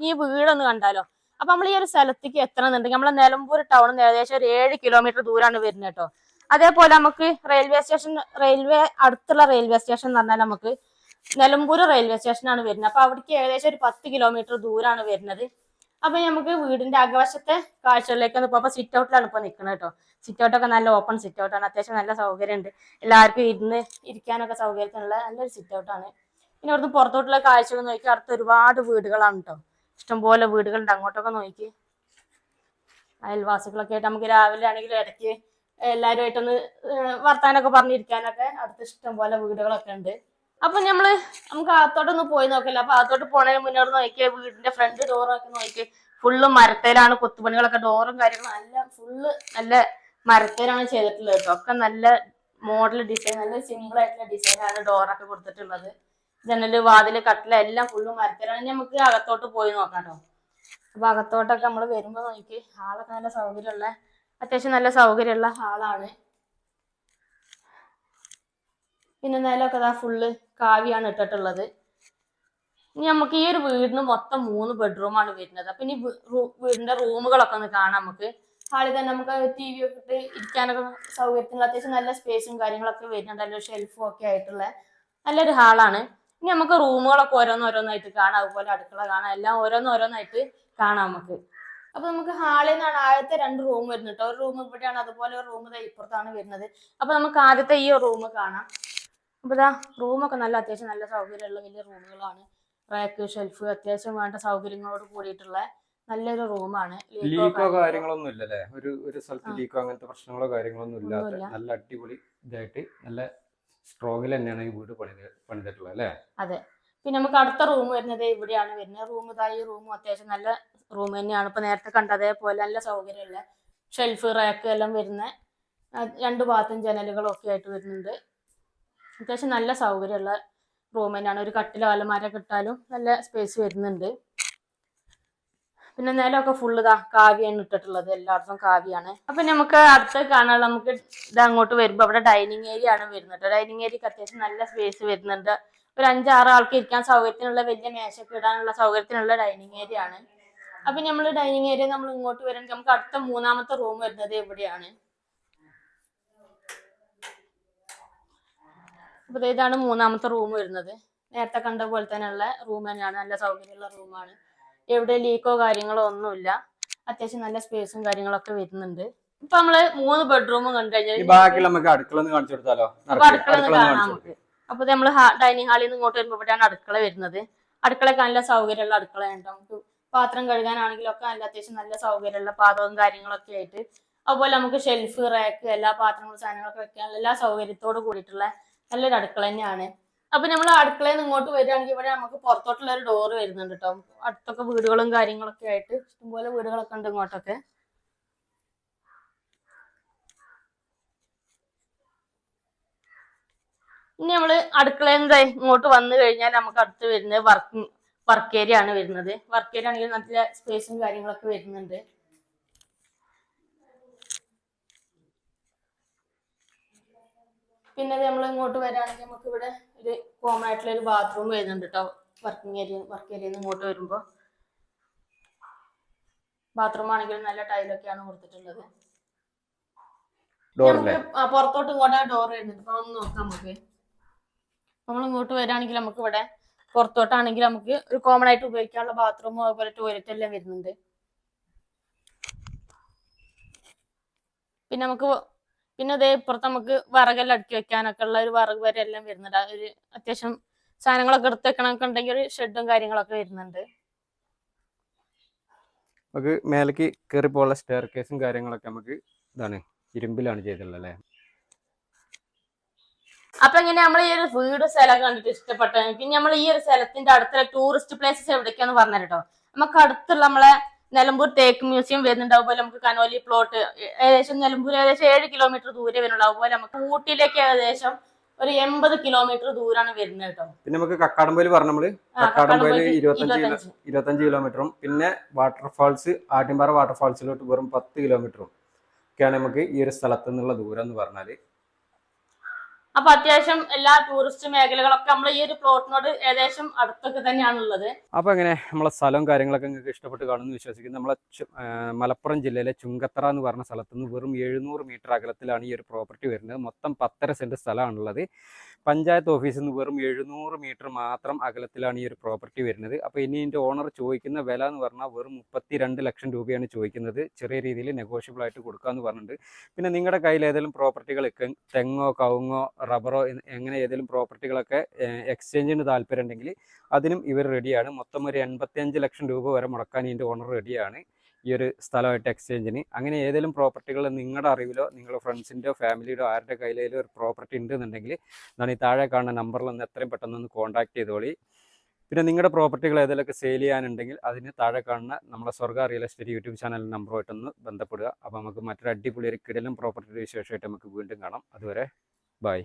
ഈ വീടൊന്ന് കണ്ടാലോ? അപ്പൊ നമ്മൾ ഈ ഒരു സ്ഥലത്തേക്ക് എത്തണമെന്നുണ്ടെങ്കിൽ നമ്മളെ നിലമ്പൂർ ടൗണിൽ നിന്ന് ഏകദേശം ഒരു ഏഴ് കിലോമീറ്റർ ദൂരമാണ് വരുന്നത് കേട്ടോ. അതേപോലെ നമുക്ക് റെയിൽവേ സ്റ്റേഷൻ റെയിൽവേ അടുത്തുള്ള റെയിൽവേ സ്റ്റേഷൻ എന്ന് പറഞ്ഞാൽ നമുക്ക് നിലമ്പൂർ റെയിൽവേ സ്റ്റേഷനാണ് വരുന്നത്. അപ്പൊ അവിടേക്ക് ഏകദേശം ഒരു പത്ത് കിലോമീറ്റർ ദൂരമാണ് വരുന്നത്. അപ്പൊ നമുക്ക് വീടിന്റെ അകവശത്തെ കാഴ്ചകളിലേക്ക് ഒന്ന് പോകുമ്പോൾ സിറ്റ് ഔട്ടിലാണ് ഇപ്പൊ നിൽക്കുന്നത് കേട്ടോ. സിറ്റ് ഔട്ടൊക്കെ നല്ല ഓപ്പൺ സിറ്റ് ഔട്ടാണ് അത്യാവശ്യം നല്ല സൗകര്യമുണ്ട് എല്ലാവർക്കും ഇരുന്ന് ഇരിക്കാനൊക്കെ സൗകര്യത്തിനുള്ള നല്ലൊരു സിറ്റ് ഔട്ടാണ് പിന്നെ അവിടുന്ന് പുറത്തോട്ടുള്ള കാഴ്ചകൾ നോക്കി അടുത്ത് ഒരുപാട് വീടുകളാണ് കേട്ടോ. ഇഷ്ടംപോലെ വീടുകളുണ്ട്. അങ്ങോട്ടൊക്കെ നോക്കി. അയൽവാസികളൊക്കെ ആയിട്ട് നമുക്ക് രാവിലെ ആണെങ്കിലും ഇടയ്ക്ക് എല്ലാവരുമായിട്ടൊന്ന് വർത്താനൊക്കെ പറഞ്ഞിരിക്കാനൊക്കെ അടുത്ത് ഇഷ്ടംപോലെ വീടുകളൊക്കെ ഉണ്ട്. അപ്പൊ നമ്മൾ നമുക്ക് അകത്തോട്ടൊന്ന് പോയി നോക്കില്ല. അപ്പൊ അകത്തോട്ട് പോണതിന് മുന്നോട്ട് നോക്കിയ വീടിന്റെ ഫ്രണ്ട് ഡോറൊക്കെ നോക്കി ഫുള്ള് മരത്തേലാണ് കൊത്തുപണികളൊക്കെ ഡോറും കാര്യങ്ങളും എല്ലാം ഫുള്ള് നല്ല മരത്തേലാണ് ചെയ്തിട്ടുള്ളത്. ഒക്കെ നല്ല മോഡൽ ഡിസൈൻ നല്ല സിമ്പിൾ ആയിട്ടുള്ള ഡിസൈനാണ് ഡോറൊക്കെ കൊടുത്തിട്ടുള്ളത്. ജനൽ വാതിൽ കട്ടില എല്ലാം ഫുള്ള് മരത്തിലാണ്. നമുക്ക് അകത്തോട്ട് പോയി നോക്കാം കേട്ടോ അപ്പൊ അകത്തോട്ടൊക്കെ നമ്മൾ വരുമ്പോ നോക്കി. ഹാളൊക്കെ നല്ല സൗകര്യമുള്ള അത്യാവശ്യം നല്ല സൗകര്യമുള്ള ഹാളാണ് പിന്നെ നിലമൊക്കെ ഇതാ ഫുള്ള് കാവിയാണ് ഇട്ടിട്ടുള്ളത്. ഇനി നമുക്ക് ഈ ഒരു വീടിന് മൊത്തം മൂന്ന് ബെഡ്റൂമാണ് വരുന്നത്. അപ്പൊ ഇനി വീടിന്റെ റൂമുകളൊക്കെ ഒന്ന് കാണാം നമുക്ക്. ഹാളിൽ തന്നെ നമുക്ക് ടി വി ഒക്കെ ഇട്ട് ഇരിക്കാനൊക്കെ സൗകര്യത്തിനുള്ള അത്യാവശ്യം നല്ല സ്പേസും കാര്യങ്ങളൊക്കെ വരുന്നുണ്ട് നല്ലൊരു ഷെൽഫും ഒക്കെ ആയിട്ടുള്ള. നല്ലൊരു ഹാളാണ്. ഇനി നമുക്ക് റൂമുകളൊക്കെ ഓരോന്നോരോന്നായിട്ട് കാണാം. അതുപോലെ അടുക്കള കാണാം. എല്ലാം ഓരോന്നോരോന്നായിട്ട് കാണാം നമുക്ക്. അപ്പൊ നമുക്ക് ഹാളിൽ നിന്നാണ് ആദ്യത്തെ രണ്ട് റൂം വരുന്നത് കേട്ടോ ഒരു റൂം ഇവിടെയാണ് അതുപോലെ ഒരു റൂം ഇപ്പുറത്താണ് വരുന്നത്. അപ്പൊ നമുക്ക് ആദ്യത്തെ ഈ റൂം കാണാം. അപ്പൊ ഇതാ റൂമൊക്കെ നല്ല അത്യാവശ്യം നല്ല സൗകര്യമുള്ള വലിയ റൂമുകളാണ്. റാക്ക് ഷെൽഫ് അത്യാവശ്യം വേണ്ട സൗകര്യങ്ങളോട് കൂടിയിട്ടുള്ള നല്ലൊരു റൂമാണ്. ലീക്കോ കാര്യങ്ങളൊന്നും ഇല്ലല്ലേ? ഒരു ഒരു സ്ഥലത്ത് ലീക്കോ അങ്ങനത്തെ പ്രശ്നങ്ങളോ കാര്യങ്ങളൊന്നും ഇല്ലാത്ത നല്ല അടിപൊളി ഇതായിട്ട് നല്ല സ്ട്രോങ്ങിൽ തന്നെയാണ് ഈ വീട് പണിത് പണിതിട്ടുള്ളത് അല്ലേ? അതെ. പിന്നെ നമുക്ക് അടുത്ത റൂം വരുന്നത് ഇവിടെയാണ്. വരുന്നത് റൂം ഇതായി റൂമും അത്യാവശ്യം നല്ല റൂം തന്നെയാണ്. ഇപ്പൊ നേരത്തെ കണ്ട അതേപോലെ നല്ല സൗകര്യമുള്ള ഷെൽഫ് റാക്ക് എല്ലാം വരുന്ന രണ്ട് ഭാഗത്തും ജനലുകളും ഒക്കെ ആയിട്ട് വരുന്നുണ്ട്. അത്യാവശ്യം നല്ല സൗകര്യമുള്ള റൂം തന്നെയാണ്. ഒരു കട്ടിലോ അലമാരൊക്കെ ഇട്ടാലും നല്ല സ്പേസ് വരുന്നുണ്ട്. പിന്നെ നിലമൊക്കെ ഫുള്ള് ഇതാ കാവ്യാണ് ഇട്ടിട്ടുള്ളത് എല്ലായിടത്തും കാവ്യാണ്. അപ്പൊ നമുക്ക് അടുത്ത് കാണാൻ നമുക്ക് ഇത് അങ്ങോട്ട് വരുമ്പോ അവിടെ ഡൈനിങ് ഏരിയ ആണ് വരുന്നത് ഡൈനിങ് ഏരിയക്ക് അത്യാവശ്യം നല്ല സ്പേസ് വരുന്നുണ്ട്. ഒരു അഞ്ചാറ് ആൾക്ക് ഇരിക്കാൻ സൗകര്യത്തിനുള്ള വലിയ മേശൊക്കെ ഇടാനുള്ള സൗകര്യത്തിനുള്ള ഡൈനിങ് ഏരിയ ആണ്. അപ്പൊ നമ്മൾ ഡൈനിങ് ഏരിയ നമ്മൾ ഇങ്ങോട്ട് വരുമ്പോൾ നമുക്ക് അടുത്ത മൂന്നാമത്തെ റൂം വരുന്നത് എവിടെയാണ്? അപ്പൊ ഇതാണ് മൂന്നാമത്തെ റൂം വരുന്നത്. നേരത്തെ കണ്ട പോലെ തന്നെയുള്ള റൂം തന്നെയാണ്. നല്ല സൗകര്യമുള്ള റൂമാണ് എവിടെ ലീക്കോ കാര്യങ്ങളോ ഒന്നുമില്ല. അത്യാവശ്യം നല്ല സ്പേസും കാര്യങ്ങളൊക്കെ വരുന്നുണ്ട്. ഇപ്പൊ നമ്മൾ മൂന്ന് ബെഡ്റൂമും കണ്ടു കഴിഞ്ഞാൽ ബാക്കി നമുക്ക് അടുക്കള കാണിച്ചു കൊടുത്താലോ? അടുക്കള കാണാം നമുക്ക് അപ്പൊ നമ്മൾ ഡൈനിങ് ഹാളിൽ നിന്ന് ഇങ്ങോട്ട് വരുമ്പോഴാണ് അടുക്കള വരുന്നത്. അടുക്കളയൊക്കെ നല്ല സൗകര്യമുള്ള അടുക്കളയുണ്ട് നമുക്ക് പാത്രം കഴുകാനാണെങ്കിലും ഒക്കെ നല്ല അത്യാവശ്യം നല്ല സൗകര്യമുള്ള പാത്രവും കാര്യങ്ങളൊക്കെ ആയിട്ട്. അതുപോലെ നമുക്ക് ഷെൽഫ് റാക്ക് എല്ലാ പാത്രങ്ങളും സാധനങ്ങളൊക്കെ വെക്കാനുള്ള എല്ലാ സൗകര്യത്തോട് കൂടിയിട്ടുള്ള നല്ലൊരു അടുക്കള തന്നെയാണ്. അപ്പൊ നമ്മൾ അടുക്കളയിൽ നിന്ന് ഇങ്ങോട്ട് വരികയാണെങ്കിൽ ഇവിടെ നമുക്ക് പുറത്തോട്ടുള്ള ഒരു ഡോറ് വരുന്നുണ്ട് കേട്ടോ അടുത്തൊക്കെ വീടുകളും കാര്യങ്ങളൊക്കെ ആയിട്ട് ഇഷ്ടംപോലെ വീടുകളൊക്കെ ഉണ്ട് ഇങ്ങോട്ടൊക്കെ. ഇനി നമ്മൾ അടുക്കളയിൽ നിന്ന് ഇങ്ങോട്ട് വന്നു കഴിഞ്ഞാൽ നമുക്ക് അടുത്ത് വരുന്നത് വർക്ക് വർക്ക് ഏരിയ ആണ് വരുന്നത്. വർക്ക് ഏരിയ ആണെങ്കിൽ നല്ല സ്പേസും കാര്യങ്ങളൊക്കെ വരുന്നുണ്ട്. പിന്നെ നമ്മൾ ഇങ്ങോട്ട് വരാണെങ്കിൽ നമുക്ക് ഇവിടെ ഒരു കോമൺ ആയിട്ടുള്ള ഒരു ബാത്റൂം വരുന്നുണ്ട് കേട്ടോ വർക്കിംഗ് ഏരിയ വർക്ക് ഏരിയയിൽ നിന്ന് ഇങ്ങോട്ട് വരുമ്പോൾ ബാത്റൂം ആണെങ്കിലും നല്ല ടൈലൊക്കെയാണ് കൊടുത്തിട്ടുള്ളത്. നമുക്ക് പുറത്തോട്ട് ഇങ്ങോട്ട് ഡോർ വരുന്നുണ്ട്. അപ്പൊ ഒന്ന് നോക്കാം നമുക്ക്. നമ്മൾ ഇങ്ങോട്ട് വരാണെങ്കിൽ നമുക്ക് ഇവിടെ പുറത്തോട്ടാണെങ്കിൽ നമുക്ക് ഒരു കോമൺ ആയിട്ട് ഉപയോഗിക്കാനുള്ള ബാത്റൂമും അതുപോലെ ടോയ്ലറ്റ് എല്ലാം വരുന്നുണ്ട്. പിന്നെ നമുക്ക് പിന്നെ അതേ ഇപ്പുറത്ത് നമുക്ക് വിറകെല്ലാം അടുക്കി വെക്കാനൊക്കെ ഉള്ള ഒരു വിറക് വരെ എല്ലാം വരുന്നുണ്ട്. ഒരു അത്യാവശ്യം സാധനങ്ങളൊക്കെ എടുത്ത് വെക്കണമൊക്കെ ഉണ്ടെങ്കിൽ ഒരു ഷെഡും കാര്യങ്ങളൊക്കെ വരുന്നുണ്ട്. നമുക്ക് മേലേക്ക് കയറി പോകാനുള്ള സ്റ്റെയർ കേസും കാര്യങ്ങളൊക്കെ നമുക്ക് ഇതാണ് ഇരുമ്പിലാണ് ചെയ്തിട്ടുള്ളത് അല്ലേ? അപ്പൊ ഇങ്ങനെ നമ്മൾ ഈ ഒരു വീട് സ്ഥലം കണ്ടിട്ട് ഇഷ്ടപ്പെട്ടത്? പിന്നെ നമ്മൾ ഈ ഒരു സ്ഥലത്തിന്റെ അടുത്തുള്ള ടൂറിസ്റ്റ് പ്ലേസസ് എവിടേക്കാന്ന് പറഞ്ഞു കേട്ടോ നമുക്ക് അടുത്തുള്ള നമ്മളെ നിലമ്പൂർ തേക്ക് മ്യൂസിയം വരുന്നുണ്ട് അതുപോലെ നമുക്ക് കനോലി പ്ലോട്ട് ഏകദേശം നിലമ്പൂർ ഏകദേശം ഏഴ് കിലോമീറ്റർ ദൂരെ വരുന്നുള്ളൂ അതുപോലെ നമുക്ക് ഊട്ടിയിലേക്ക് ഏകദേശം ഒരു എൺപത് കിലോമീറ്റർ ദൂരാണ് വരുന്നത് കേട്ടോ. പിന്നെ നമുക്ക് കക്കാടംപോയിൽ പറഞ്ഞു നമ്മൾ. കക്കാടംപോയിൽ ഇരുപത്തഞ്ച് ഇരുപത്തഞ്ച്. കിലോമീറ്ററും പിന്നെ വാട്ടർഫാൾസ് ആട്ടിൻപാറ വാട്ടർഫാൾസിലോട്ട് വെറും പത്ത് കിലോമീറ്ററും ഒക്കെയാണ് നമുക്ക് ഈ ഒരു സ്ഥലത്ത് നിന്നുള്ള ദൂരം എന്ന് പറഞ്ഞാൽ. അപ്പൊ അത്യാവശ്യം എല്ലാ ടൂറിസ്റ്റ് മേഖലകളൊക്കെ നമ്മൾ ഈ ഒരു പ്ലോട്ടിനോട് ഏകദേശം അടുത്തൊക്കെ തന്നെയാണുള്ളത്. അപ്പൊ എങ്ങനെ നമ്മളെ സ്ഥലവും കാര്യങ്ങളൊക്കെ നിങ്ങൾക്ക് ഇഷ്ടപ്പെട്ട് കാണുമെന്ന് വിശ്വസിക്കുന്നു. നമ്മളെ മലപ്പുറം ജില്ലയിലെ ചുങ്കത്തറ എന്ന് പറഞ്ഞ സ്ഥലത്ത് നിന്ന് വെറും എഴുന്നൂറ് മീറ്റർ അകലത്തിലാണ് ഈ ഒരു പ്രോപ്പർട്ടി വരുന്നത്. മൊത്തം പത്തര സെന്റ് സ്ഥലമാണുള്ളത്. പഞ്ചായത്ത് ഓഫീസിൽ നിന്ന് വെറും എഴുന്നൂറ് മീറ്റർ മാത്രം അകലത്തിലാണ് ഈ ഒരു പ്രോപ്പർട്ടി വരുന്നത്. അപ്പോൾ ഇനി ഇതിന്റെ ഓണർ ചോദിക്കുന്ന വില എന്ന് പറഞ്ഞാൽ വെറും മുപ്പത്തി രണ്ട് ലക്ഷം രൂപയാണ് ചോദിക്കുന്നത്. ചെറിയ രീതിയിൽ നെഗോഷ്യബിൾ ആയിട്ട് കൊടുക്കാമെന്ന് പറഞ്ഞിട്ടുണ്ട്. പിന്നെ നിങ്ങളുടെ കയ്യിൽ ഏതെങ്കിലും പ്രോപ്പർട്ടികൾ തെങ്ങോ കവുങ്ങോ റബ്ബറോ എങ്ങനെ ഏതെങ്കിലും പ്രോപ്പർട്ടികളൊക്കെ എക്സ്ചേഞ്ചിന് താല്പര്യം ഉണ്ടെങ്കിൽ അതിനും ഇവർ റെഡിയാണ് മൊത്തം ഒരു എൺപത്തിയഞ്ച് ലക്ഷം രൂപ വരെ മുടക്കാൻ ഇതിന്റെ ഓണർ റെഡിയാണ് ഈ ഒരു സ്ഥലമായിട്ട് എക്സ്ചേഞ്ചിന് അങ്ങനെ ഏതെങ്കിലും പ്രോപ്പർട്ടികൾ നിങ്ങളുടെ അറിവിലോ നിങ്ങളുടെ ഫ്രണ്ട്സിന്റെയോ ഫാമിലിയുടെയോ ആരുടെ കയ്യിലേലും ഒരു പ്രോപ്പർട്ടി ഉണ്ടെന്നുണ്ടെങ്കിൽ എന്താണ് ഈ താഴെ കാണുന്ന നമ്പറിൽ ഒന്ന് എത്രയും പെട്ടെന്ന് ഒന്ന് കോൺടാക്ട് ചെയ്തോളി. പിന്നെ നിങ്ങളുടെ പ്രോപ്പർട്ടികൾ ഏതെങ്കിലുമൊക്കെ സെയിൽ ചെയ്യാനുണ്ടെങ്കിൽ അതിന് താഴെ കാണുന്ന നമ്മുടെ Swarga real estate YouTube channel നമ്പറുമായിട്ടൊന്ന് ബന്ധപ്പെടുക. അപ്പോൾ നമുക്ക് മറ്റൊരു അടിപൊളി ഒരു കിടലും പ്രോപ്പർട്ടിയുടെ വിശേഷമായിട്ട് നമുക്ക് വീണ്ടും കാണാം. അതുവരെ ബൈ.